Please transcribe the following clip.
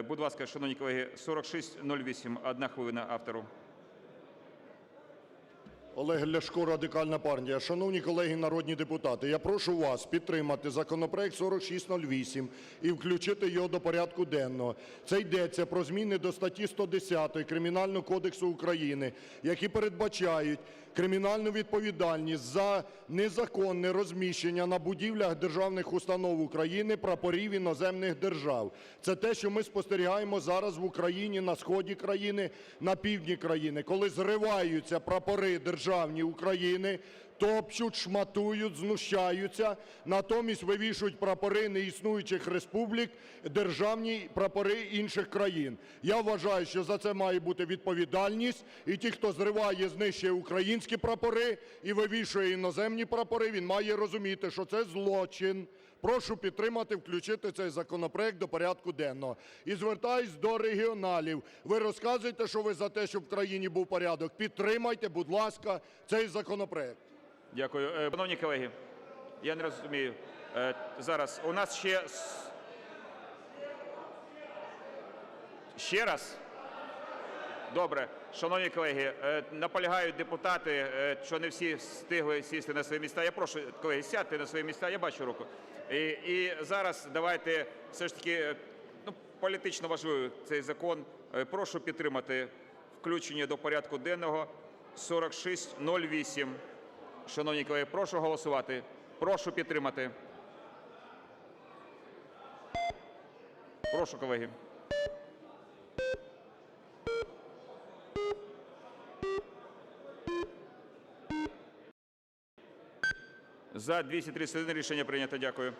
Е, Будь ласка, шановні колеги, 4608, одна хвилина автору. Олег Ляшко, Радикальна партія. Шановні колеги народні депутати, я прошу вас підтримати законопроект 4608 і включити його до порядку денного. Це йдеться про зміни до статті 110 Кримінального кодексу України, які передбачають кримінальну відповідальність за незаконне розміщення на будівлях державних установ України прапорів іноземних держав. Це те, що ми спостерігаємо зараз в Україні, на сході країни, на півдні країни, коли зриваються прапори державні України, топчуть, шматують, знущаються, натомість вивішують прапори неіснуючих республік, державні прапори інших країн. Я вважаю, що за це має бути відповідальність, і ті, хто зриває, знищує українські прапори і вивішує іноземні прапори, він має розуміти, що це злочин. Прошу підтримати, включити цей законопроект до порядку денного. І звертаюсь до регіоналів. Ви розказуєте, що ви за те, щоб в країні був порядок. Підтримайте, будь ласка, цей законопроект. Дякую. Е, Шановні колеги, я не розумію. Е, Зараз у нас ще... Ще раз? Добре. Шановні колеги, е, наполягають депутати, що не всі встигли сісти на свої місця. Я прошу, колеги, сядьте на свої місця, я бачу руку. І, і зараз давайте все ж таки, ну, політично важливий цей закон. Прошу підтримати включення до порядку денного 4608. Шановні колеги, прошу голосувати. Прошу підтримати. Прошу, колеги. За 231 рішення прийнято. Дякую.